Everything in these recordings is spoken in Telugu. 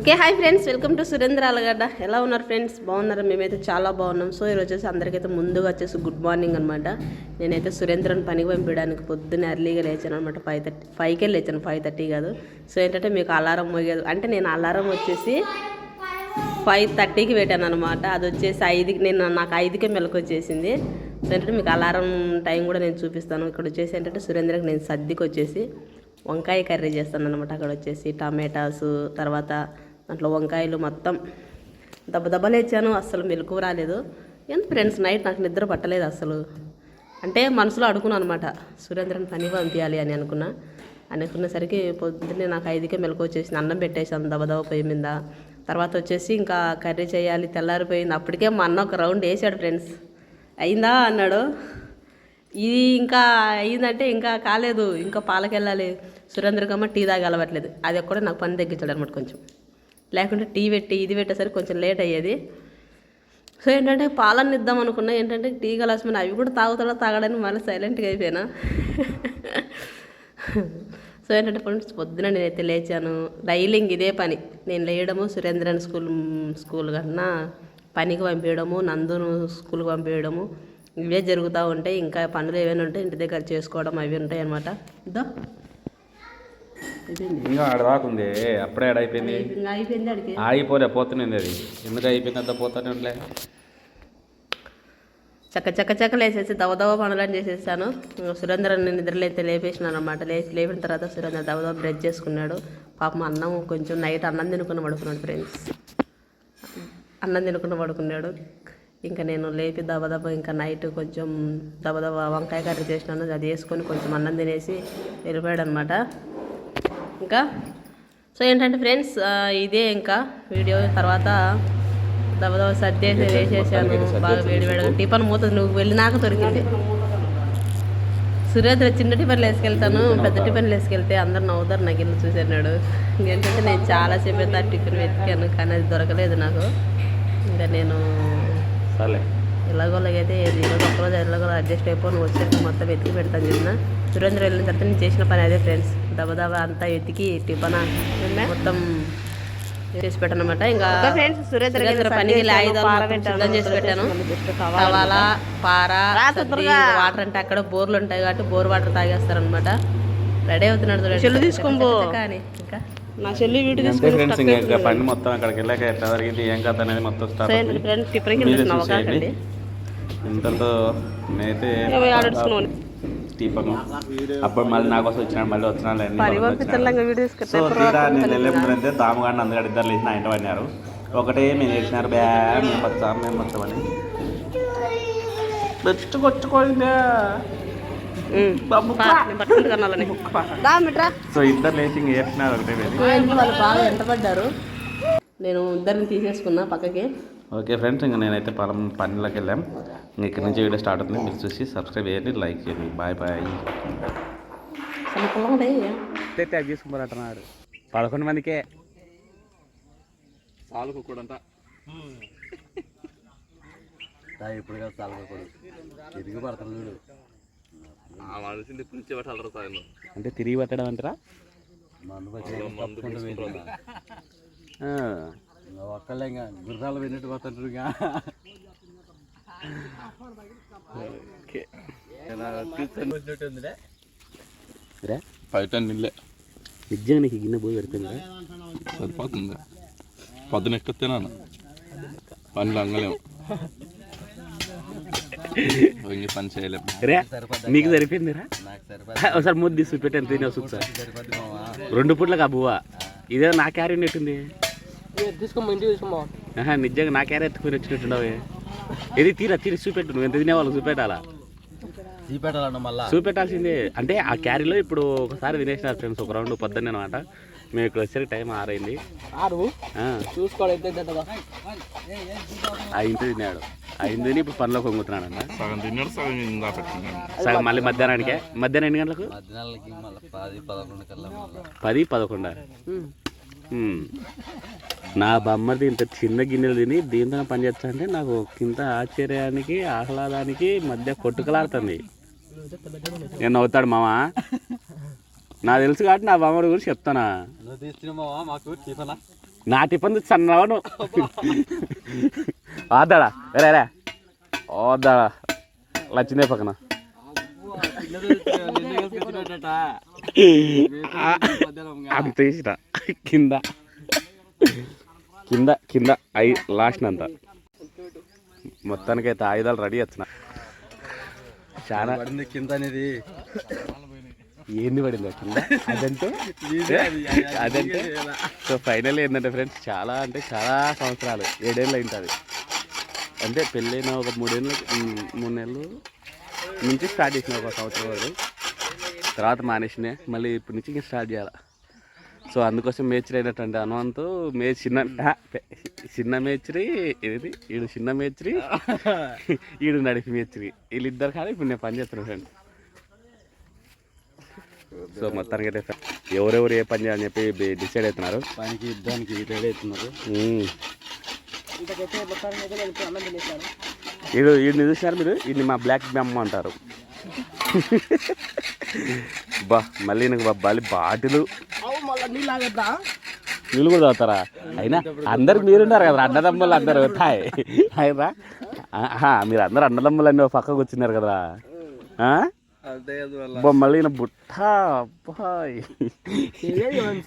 Okay hi friends welcome to Surendra Alagadda. ఎలా ఉన్నారు ఫ్రెండ్స్? బాగున్నారా? మేమైతే చాలా బాగున్నాం. సో ఈరోజు వచ్చేసి అందరికైతే ముందుగా వచ్చేసి గుడ్ మార్నింగ్ అనమాట నేనైతే సురేంద్రని పనికి పంపించడానికి పొద్దున్నే ఎర్లీగా లేచాను అనమాట ఫైవ్ థర్టీ ఫైవ్కే లేచాను ఫైవ్ థర్టీ కాదు. సో ఏంటంటే మీకు అలారం మోగేది అంటే నేను అలారం వచ్చేసి ఫైవ్ థర్టీకి పెట్టాను అనమాట అది వచ్చేసి ఐదుకి నేను నాకు ఐదుకే మెలకు వచ్చేసింది. సో ఏంటంటే మీకు అలారం టైం కూడా నేను చూపిస్తాను. ఇక్కడ వచ్చేసి ఏంటంటే సురేంద్రకి నేను సర్దికి వచ్చేసి వంకాయ కర్రీ చేస్తాను అనమాట అక్కడ వచ్చేసి టమాటాస్ తర్వాత దాంట్లో వంకాయలు మొత్తం దెబ్బ లేచాను అస్సలు మెలకు రాలేదు. ఎంత ఫ్రెండ్స్ నైట్ నాకు నిద్ర పట్టలేదు అసలు అంటే మనసులో అనుకున్నాను అనమాట సురేంద్రని పని పంపించాలి అని అనుకున్నా. అనుకునేసరికి పొద్దున్నే నాకు ఐదుకే మెలకు వచ్చేసింది. అన్నం పెట్టేసాను దబదబ పొయ్యి మీద. తర్వాత వచ్చేసి ఇంకా కర్రీ చేయాలి తెల్లారిపోయింది. అప్పటికే మా అన్న ఒక రౌండ్ వేసాడు ఫ్రెండ్స్ అయిందా? అన్నాడు. ఇది ఇంకా అయిందంటే ఇంకా కాలేదు ఇంకా పాలకెళ్ళాలి. సురేంద్రకమ్మ టీ తాగలవట్లేదు అది ఒక్కడే నాకు పని తగ్గించాడు అనమాట కొంచెం. లేకుంటే టీ పెట్టి ఇది పెట్టేసరికి కొంచెం లేట్ అయ్యేది. సో ఏంటంటే పాలన్న ఇద్దాం అనుకున్నా ఏంటంటే టీ గ్లాస్ మీద అవి కూడా తాగుతాడో తాగడని మళ్ళీ సైలెంట్గా అయిపోయినా. సో ఏంటంటే ఫ్రెండ్స్ పొద్దున నేనైతే లేచాను. డైలింగ్ ఇదే పని. నేను లేయడము సురేంద్రన్ స్కూల్ స్కూల్ కన్నా పనికి పంపించడము నందును స్కూల్కి పంపించడము ఇవే జరుగుతూ ఉంటాయి. ఇంకా పనులు ఏమైనా ఉంటే ఇంటి దగ్గర చేసుకోవడం అవి ఉంటాయి అన్నమాట ఇదో ఇంకా ఆడ రాకుంది అప్పుడే ఆడ అయిపోయింది. ఆగిపోలే పోతుంది అది. ఎందుకు అయిపోయింది అంత పోతానే ఉండలే చక్క చక్క చక్క లేసేసి దవదవ పనులని చేసేసాను సురేంద్ర నేను నిద్రలైతే లేపేసినాను అనమాట లేచి లేపిన తర్వాత సురేంద్ర దవదవ బ్రష్ చేసుకున్నాడు. పాపం అన్నం కొంచెం నైట్ అన్నం తినుకుని పడుకున్నాడు ఫ్రెండ్స్. అన్నం తినుకుని పడుకున్నాడు. ఇంకా నేను లేపి దబదబ ఇంకా నైట్ కొంచెం దబదబ వంకాయ కర్రీ చేసినాను. అది వేసుకొని కొంచెం అన్నం తినేసి వెళ్ళిపోయాడు అనమాట ఇంకా. సో ఏంటంటే ఫ్రెండ్స్ ఇదే ఇంకా వీడియో. తర్వాత దబదబ సర్దేసి వేసేసాను. బాగా వేడి వేడిగా టిఫన్ మూత నువ్వు వెళ్ళినాక దొరికింది. సురేంద్ర చిన్న టిఫిన్లు వేసుకెళ్తాను. పెద్ద టిఫిన్లు వేసుకెళ్తే అందరు నవ్వుతారు. నాకు ఇల్లు చూసేనాడు ఇంకేంటంటే నేను చాలా సేపు ఆ టిఫిన్ వెతికాను కానీ అది దొరకలేదు నాకు. ఇంకా నేను ఎలాగోలాగైతే ఈరోజు ఒక్కరోజు ఎలాగో అడ్జస్ట్ అయిపోయి నువ్వు వచ్చేసి మొత్తం వెతికి పెడతాను చెప్పిన సురేంద్ర వెళ్ళిన తర్వాత నేను చేసిన పని అదే ఫ్రెండ్స్ దబదబా అంతా వెతికి టిఫన్ మొత్తం చేసి పెట్టనమాట. ఇంకా సురేంద్ర పనికి ఆయుధాలు సిద్ధం చేసి పెట్టాను. తవాలా పార వాటర్ అంటే అక్కడ బోర్లు ఉంటాయి కాబట్టి బోర్ వాటర్ తాగేస్తారనమాట రెడీ అవుతున్నాడు చెల్లు తీసుకోబో కానీ ఇంకా? నా చెల్లి వీటి ఇంకా పని మొత్తం అక్కడికి వెళ్ళాక ఎట్లా జరిగింది ఏం కథ అనేది మొత్తం ఫ్రెండ్స్ ఇంతతో నేనైతే దీపము అప్పుడు మళ్ళీ నా కోసం వచ్చినాడు మళ్ళీ వచ్చినాడు సో తీరా నేను వెళ్ళేప్పుడంటే దామగాడిని అందరు ఇద్దరు లేచి నా ఇంట పడినారు. ఒకటే మేము ఏడ్చినారు బ్యా మేము వచ్చాం మేము కొట్టుకోయిందే. సో ఇద్దరు లేచి ఏడ్చినారు ఒకటే నేను ఇద్దరిని తీసేసుకున్నా పక్కకి. ఓకే ఫ్రెండ్స్ ఇంకా నేనైతే పొలం పనిలోకి వెళ్ళాం. ఇంక ఇక్కడ నుంచి వీడియో స్టార్ట్ అవుతుంది. మీరు చూసి సబ్స్క్రైబ్ చేయండి లైక్ చేయండి. Bye bye. తీసుకున్నారంటున్నాడు పదకొండు మందికే. కూడా ఇప్పుడు కదా తిరిగి చూడు. ఇప్పుడు ఇచ్చే పెట్టాలరా సాయం అంటే తిరిగి పెట్టడం అంటారా? మందు పచ్చి ఆ. ఇంకా ఒక్కళ్ళే ఇంకా. గుర్రాలు విన్నట్టు పోతుంటారు ఇంకా టెన్ మిల్లే నిజంగా నీకు గిన్నె పోయి పెడుతుందా సరిపోతుంది పొద్దున ఎక్కువ తినాను పనులు అంగలేము పని చేయలేము నీకు సరిపోయిందిరా? ఒకసారి ముద్దు తీసి పెట్టాను తినే రెండు పూట్లకు ఆ బువ్వ. ఇదే నా క్యారీ ఉన్నట్టుంది. ఇంటికి నిజంగా నా క్యారీ ఎత్తుకుని వచ్చినట్టున్నావే. ఇది తీరా తీరి చూపెట్టు నువ్వు ఎంత తినేవాళ్ళు చూపెట్టాలా? తీపెట్టాలన్న మళ్ళా. చూపెట్టాల్సిందే. అంటే ఆ క్యారీలో ఇప్పుడు ఒకసారి తినేసినారు ఫ్రెండ్స్ ఒక రౌండ్ పొద్దున్నే అనమాట. మేము ఇక్కడ వచ్చేసరికి టైం ఆరైంది. ఆరు? ఆ, ఇంటి తిన్నాడు. ఆ ఇంటిని ఇప్పుడు పనిలో కొంగుతున్నాడు అన్న సగం తిన్నాడు సగం సగం మళ్ళీ మధ్యాహ్నానికే. మధ్యాహ్నం ఎన్ని గంటలకు? పది పదకొండు నా బొమ్మది ఇంత చిన్న గిన్నెలు తిని దీంతో పని చేస్తా అంటే నాకు ఇంత ఆశ్చర్యానికి ఆహ్లాదానికి మధ్య కొట్టుకలాడుతుంది. నేను నవ్వుతాడు మామ నాకు తెలుసు కాబట్టి నా బొమ్మడి గురించి చెప్తానా? మాకు టిఫనా సన్నవను ఆదాడా రే రే. ఓదాడా లచ్చిందే పక్కన. అంత వేసిన కింద. కింద కింద ఐ లాస్ట్ అంత. మొత్తానికైతే ఆయుధాలు రెడీ వచ్చిన చాలా పడింది కింద అనేది. ఏంది పడింది? కింద? అదంటే? అదంటే? సో ఫైనల్ ఏంటంటే ఫ్రెండ్స్ చాలా అంటే చాలా సంవత్సరాలు. ఏడేళ్ళు అయింటుంది అంటే పెళ్ళైన ఒక మూడేళ్ళు మూడు నెలలు నుంచి స్టార్ట్ చేసిన ఒక సంవత్సరం వరకు తర్వాత మానేసిన మళ్ళీ ఇప్పటి నుంచి ఇంకా స్టార్ట్ చేయాలి. సో అందుకోసం మేచరి అయినటువంటి హనుమంతు మే చిన్న చిన్న మేచరి ఇది ఈడు చిన్న మేచరి ఈడు నడిపి మేచరి వీళ్ళిద్దరు కానీ ఇప్పుడు నేను పని చేస్తున్నాను ఫ్రెండ్. సో మొత్తానికి అయితే ఎవరెవరు ఏ పని చేయాలని చెప్పి డిసైడ్ అవుతున్నారు. పనికి యుద్ధానికి రెడీ అవుతున్నారు. ఈడు ఈడిని చూసినారు మీరు? ఈయన్ని మా బ్లాక్ బెమ్మ అంటారు. బా మళ్ళీ నాకు బలి బాటిలు. నీళ్ళు కూడా తాగుతారా? అయినా అందరికి మీరున్నారు కదా అన్నదమ్ములు అందరు హాయ్రా ఆహా, మీరు అందరు అన్నదమ్ములు అన్నీ ఓ పక్కకు వచ్చినారు కదా మళ్ళీ. ఈయన బుట్ట.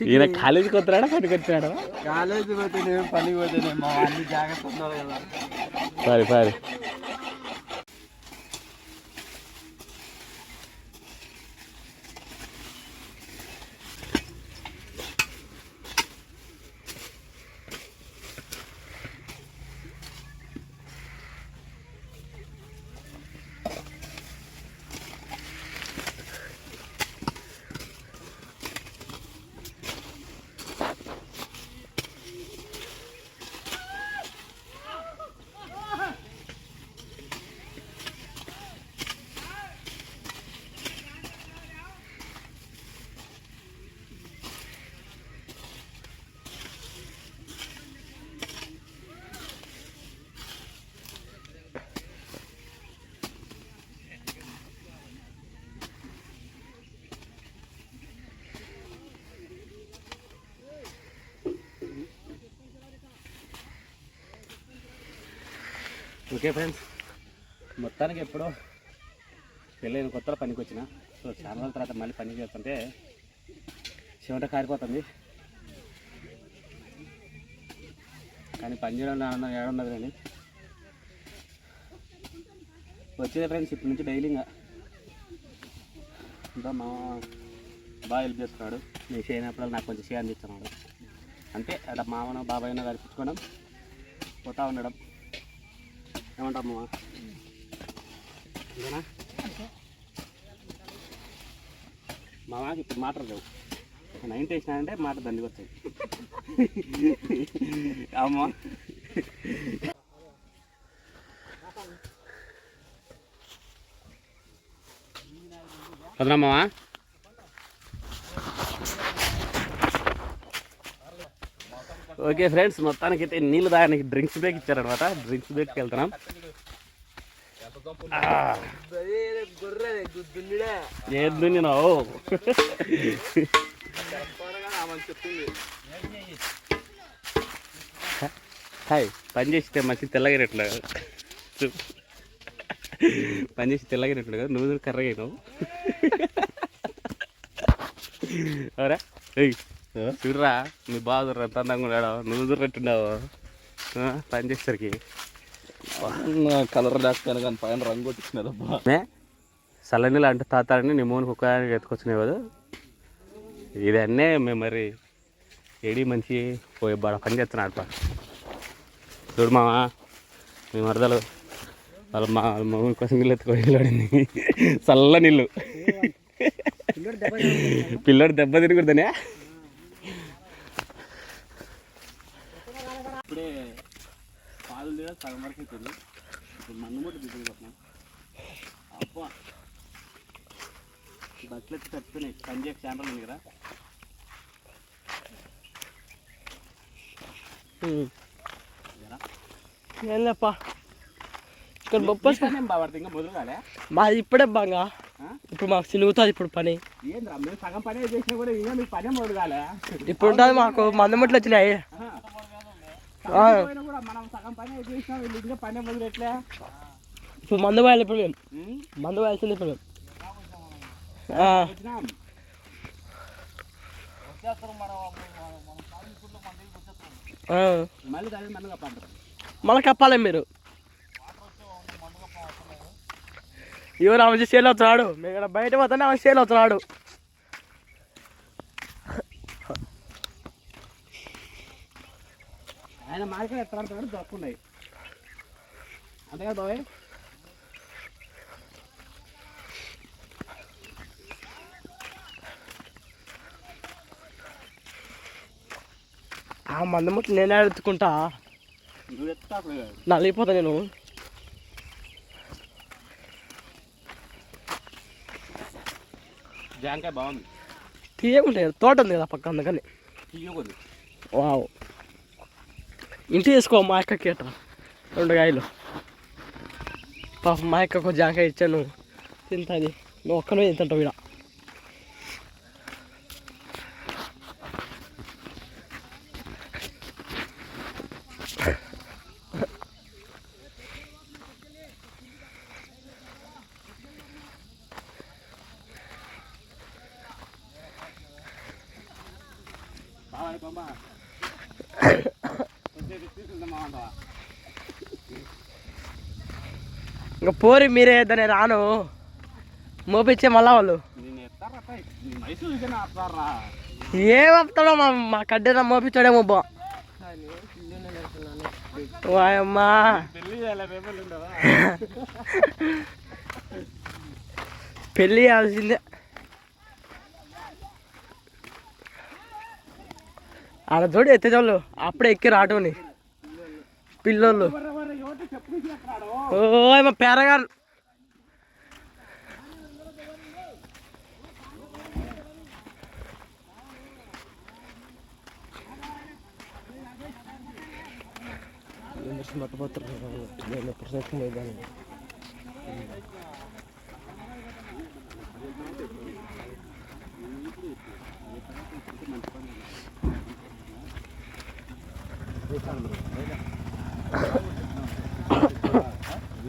ఈయన కాలేజీకి వస్తున్నాడా పనికి వచ్చినాడా? కాలేజీ పోతేనే పనికి కదా. సరే సరే. Okay friends. మొత్తానికి ఎప్పుడో పెళ్ళైన కొత్తలో పనికి వచ్చిన. సో చాలా రోజుల తర్వాత మళ్ళీ పని చేస్తుంటే చెమట కారిపోతుంది కానీ పని చేయడం ఆనందం ఏడున్నది కానీ. వచ్చేది ఫ్రెండ్స్ ఇప్పటి నుంచి డైలీ ఇంకా. ఇంకా మా బాగా హెల్ప్ చేస్తున్నాడు. నేను చేయనప్పుడు నాకు కొంచెం షేర్ ఇస్తున్నాడు అంతే అలా మామను బాబాయ్ను కనిపించుకోవడం పోతా ఉండడం. ఏమంటామ్మా మామ మామకి ఇప్పుడు మాటలు లేవు ఒక నైన్టీ వేసినానంటే మాట దండికి వచ్చాయి అమ్మా. వదనమ్మా ఓకే ఫ్రెండ్స్ మొత్తానికి అయితే నీళ్ళు తాగడానికి డ్రింక్స్ బ్రేక్ ఇచ్చారనమాట. డ్రింక్స్ బ్రేక్కి వెళ్తున్నాం. ఆ. దున్నినావు? హాయ్ పని చేస్తే మంచి తెల్లగినట్లు పని చేసి తెల్లగినట్లు కదా నువ్వు కర్రగైనావు. అవరా చూడరా మీ బాగా చూడరా ఎంత అందంగా ఉన్నాడు? నువ్వు చూడట్టున్నావు పని చేసేసరికి. కలర్ లేకపోయినా కానీ పైన రంగు కొట్టించినారబ్బా మే చల్లనీళ్ళు అంటే తాతాడని నీ మూని కుక్క ఎత్తుకొచ్చినాయి కదా. ఇది అన్నే మేము మరి ఏడి మంచి పోయి బాడ పని చేస్తున్నాడు పా. చూడు మామ మీ మరదలు వాళ్ళ మా మూని కోసం నీళ్ళు ఎత్తుకొని వెళ్ళాడింది. చల్ల నీళ్ళు. పిల్లడు దెబ్బ తిరుగుతుందనే ఇప్పుడే పాలు లేదా సగం వరకు అవుతుంది ఇప్పుడు మన్ను కూడా దిగుతున్నాం అబ్బా. బట్టలు ఎత్తి ఉంది కదా ఏందప్పా ఇక్కడ ఇంకా మొదలు కాలే? మాది ఇప్పుడే బాగా? ఇప్పుడు మాకు సినుగుతుంది ఇప్పుడు పని. సగం పని చేసినా కూడా ఇంకా మీకు పనే మొదలు కాలే? ఇప్పుడు ఉంటుంది మాకు మందమట్లు వచ్చినాయి ఇప్పుడు మందు పోయాలి ఇప్పుడు మేము. మందు పోయాల్సింది ఇప్పుడు మేము. మళ్ళీ కప్పాలి మీరు. ఎవరు ఆమె సేల్ అవుతున్నాడు మేము ఇక్కడ బయట పోతానే ఆమె సేల్ అవుతున్నాడు ఆయన మార్కెట్ ఎట్లా ఆడుతున్నాడు దొరుకున్నాయి అంతే కదా బాబాయ్ ఆ మందు ముట్టు నేనే ఎత్తుకుంటా? నలిగిపోతా నేను. జాంకాయ బాగుంది. తీయకుంటాయి తోట ఉంది కదా పక్క అందుకని. తీయకొద్ది వావ్. ఇంటి చేసుకో మా అక్కకి అట్లా రెండు కాయలు. పాప మా అక్కకు జాంకాయ ఇచ్చాను. తింటుంది. నువ్వు ఒక్కనే తింటావు ఇలా బాబాయ్ బొమ్మ తీసుకుందామా అంటావా ఇంకా పోరి మీరే దాన్ని రాను. మోపించే మళ్ళా వాళ్ళు. ఏం ఆపుతాడో మా మా కడ్డేనా మోపించాడేమో బా. వాయమ్మా. పెళ్ళి పెళ్ళి చేయాల్సిందే. ఆడ చూడు ఎత్తేజోళ్ళు. అప్పుడే ఎక్కి రాటోని పిల్లోళ్ళు. Oh, emang piara kan. kan.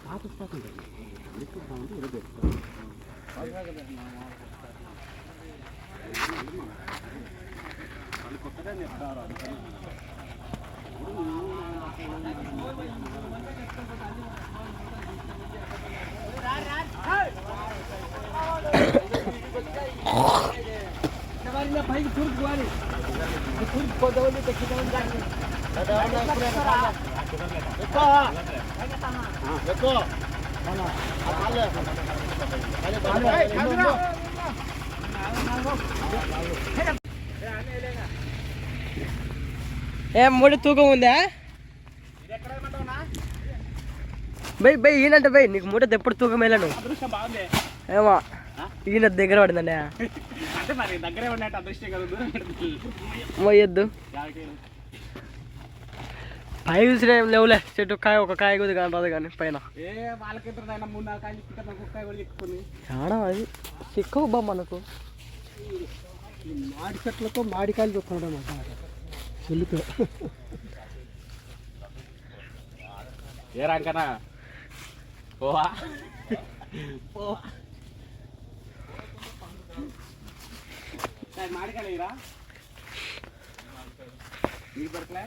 చెప్తున్నాను ఆల్రెడీ పాత స్టాక్ ఉంటుంది ఎక్కుతామంటే ఇదే తెస్తాం వాళ్ళు కొత్తగా చెప్తారు అందుకని ఏ ముడి తూకం ఉందా? బై బై ఈయనంటే బై నీకు మూట ఎప్పుడు తూకం వెళ్ళను అదృష్టం ఏమో ఈయన దగ్గర పడిందండి అంటే మరి దగ్గరే ఉన్నట్టు అదృష్టం కదా దూరం పెడుతుంది. మోయొద్దు యాభై కేలు. పై చూసిన ఏం లేవులే చెట్టు కాయ ఒక కాయ కొద్ది కానీ పైన కుక్క కూడా చిక్కుకుంది ఆడ అది చిక్కవు బా మనకు మాడి చెట్లతో మాడికాయలు అన్నమాట చెల్లితో ఏ రంకనా పోవా పోవా మాడికాయలు దొరకలే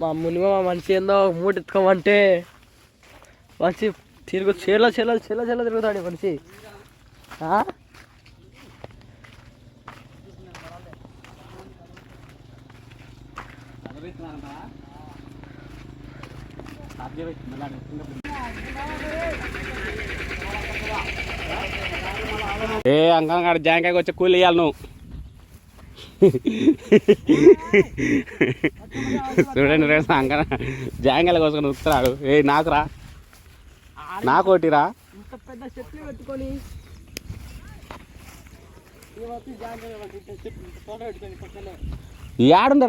మా మునిమ మా మనిషి ఏందో మూట ఎత్తుకోమంటే మనిషి తిరుగు చేలో చేలో చేలో చేలో తిరుగుతాడు మనిషి. ఆ? సాధ్యమే ఏ అంకనగాడు జాంకాయకి వచ్చి కూలి ఇవ్వాలి నువ్వు. చూడండి ఫ్రెండ్స్ అంకన జాంకాయలు కోసుకొని ఉత్తరాడు ఏ నాకురా నాకోటిరా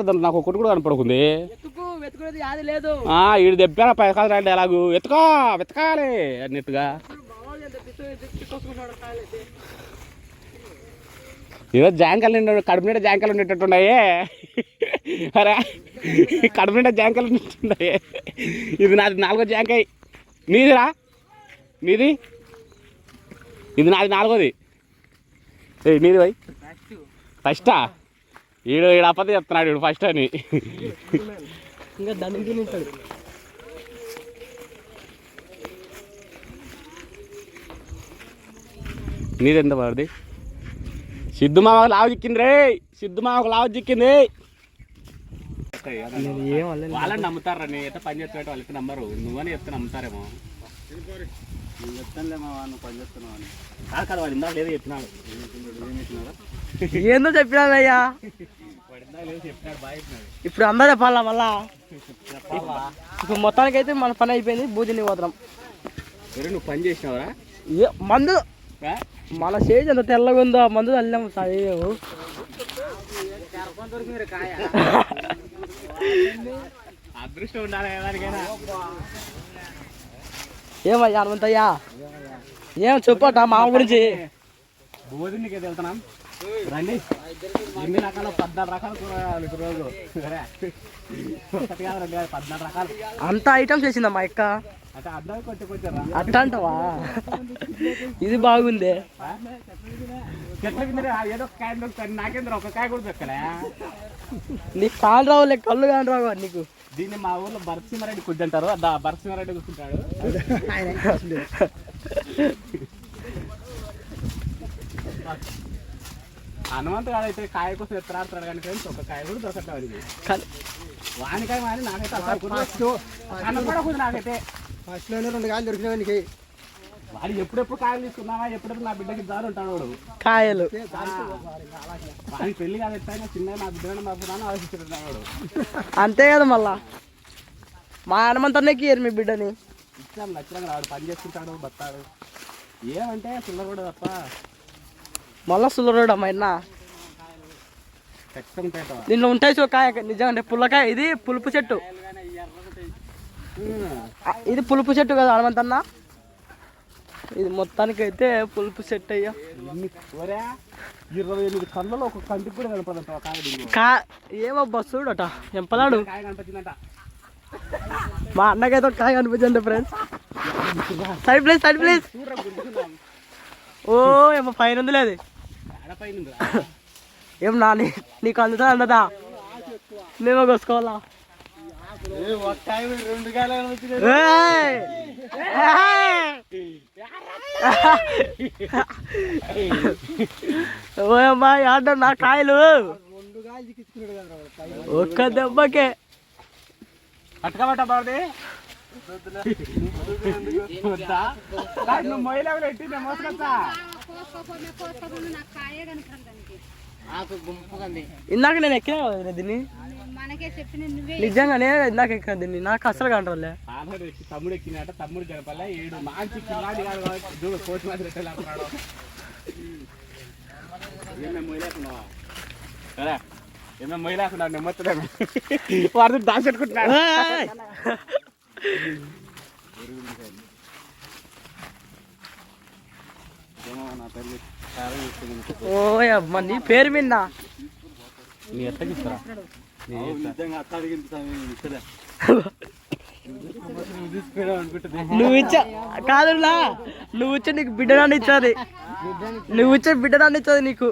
దాంట్లో నాకు ఒకటి కూడా కనపడుకుంది. ఈడు దెబ్బారా పైకాలు రండి ఎలాగూ? వెతకా వెతకాలి అన్నట్టుగా. ఏదో జాంకాయలు నిండా కడుపు నిండా జాంకాయలు ఉండేటట్టున్నాయే. అరే కడుపు నిండా జాంకాయలు ఉండేట్టున్నాయే ఇది నాది నాలుగో జాంకాయ. నీదిరా? నీది? ఇది నాది నాలుగోది. ఏ నీది పోయి. ఫస్టా ఈడు ఈడు అప్పతే చెప్తున్నాడు ఈడు ఫస్ట్ అని. ఇంకా దానికి తింటాడు నీది ఎంత పడుతుంది సిద్ధు మామకు లావు చిక్కింది రే! సిద్ధు మామకు లావు చిక్కింది! వాళ్ళని నమ్ముతారా? నేను ఎంత పని చేస్తున్నట్టు వాళ్ళకి నమ్మరు. నువ్వని చెప్తే నమ్ముతారేమో. నేను పని చేస్తున్నావు అని. కాదు కదా వాడు ఇందాక లేదో చెప్పినాడు. ఏం చెప్పినారా ఏందో చెప్పినాడు చెప్పినాడు. ఇప్పుడు అందరూ చెప్పాలా మళ్ళా? ఇప్పుడు మొత్తానికి అయితే మన పని అయిపోయింది బూదిని పోతున్నాం నువ్వు పని చేసినావరా ఏ మందు? మన స్టేజ్ ఎంత తెల్లగా ఉందో మందు అల్లాము సాయేవు అదృష్టం ఉండాలి ఏమయ్యా హనుమంతయ్యా? ఏం చెప్పట మా గురించి? భోజనకి వెళ్తున్నాం. రండి. ఎన్ని రకాల పద్నాలుగు రకాల కూరగాయలు రోజు. ఒకటి కాదు రెండు కాదు పద్నాలుగు రకాలు. అంత ఐటమ్స్ చేసిందా మా అక్క. అంటే అర్థం కొంచెం కొంచెం అట్ట అంటవా ఇది బాగుంది. చెట్ల కింద ఏదో కాయ నాకేంద్ర ఒక కాయ కూడా దొక్కలే నీకు కాలు రావులే కళ్ళు కాని రావు నీకు. దీన్ని మా ఊర్లో బరసింహారెడ్డి కుడ్డి అంటారు. దా బరసింహారెడ్డి కూర్చుంటాడు. హనుమంత్ గారు అయితే కాయ కోసం ఎత్తరాడుతాడు కానీ ఫ్రెండ్స్ ఒక కాయ కూడా దొరకట్లేదు. కానీ వానికాయ మాని నాకైతే కుదరదు. కనపడకూడదు నాకైతే. ఫస్ట్లోనే రెండు కాయలు దొరికినాయి నీకు వాడు ఎప్పుడెప్పుడు కాయలు తీసుకున్నావా? ఎప్పుడెప్పుడు నా బిడ్డకి దారు ఉంటాడు వాడు. కాయలు. వాడికి పెళ్ళి కాదు ఎట్లయినా చిన్న నా బిడ్డను మాత్రం ఆలోచిస్తున్నాడు వాడు. అంతే కదా మళ్ళా. మా హనుమంతన్నకి మీ బిడ్డని. ఇచ్చాం నచ్చినాక వాడు. పని చేసుకుంటాడు బతాడు ఏమంటే చిల్లర కూడా తప్ప. మళ్ళా ఖచ్చితంగా పేట దీంట్లో ఉంటాయి చూ కాయ నిజంగా పుల్లకాయ ఇది పులుపు చెట్టు. ఇది పులుపు చెట్టు కదా హనుమంతన్న. ఇది మొత్తానికి అయితే పులుపు చెట్టు అయ్యా. ఇరవై ఎనిమిది కళ్ళలో ఒక కంటికి కూడా కనపడంట కా ఏమో బస్సు చూడట ఎంపలాడు. మా అన్నకైతే ఒక కాయ కనిపించండి friends side place side place ఓ ఏమో పైన ఉంది ఉందిరా. ఏం నా నీకు అందుతా అందదా మేమో కోసుకోవాలా? రెండు కాయలు కనిపించింది ఏయ్! ఓ అమ్మా ఆడ నా కాయలు. ఒక్క దెబ్బకే. పట్టుకోబట్ట బాగుంది వద్దా? కాదు, నువ్వు మొయ్యలేవు ఎట్టి మోసుకొస్తా. ఇందాక నేను ఎక్కినా కదా దీన్ని? నిజంగానే ఇందాక ఎక్కిన దీన్ని. నాకు అసలు కంట్రోలే తమ్ముడు ఎక్కినట తమ్ముడు జరపాల ఏడు మంచి కిల్లాడి కాదు కోచ్ మాత్రం లేకున్నాడు ఏమేమి మొయ్యలేకున్నావా సరే ఏమేమి మొయ్యలేకున్నావు నేను మొత్తమే వాడు దాచెట్టుకుంటున్నాడు ఓ అమ్మ నీ పేరు విన్నా. నీ ఎత్తకి నువ్వు ఇచ్చా కాదులా నువ్వు ఇచ్చే నీకు బిడ్డనాన్ని ఇచ్చాది. నువ్వు ఇచ్చే బిడ్డనాన్ని ఇచ్చది నీకు.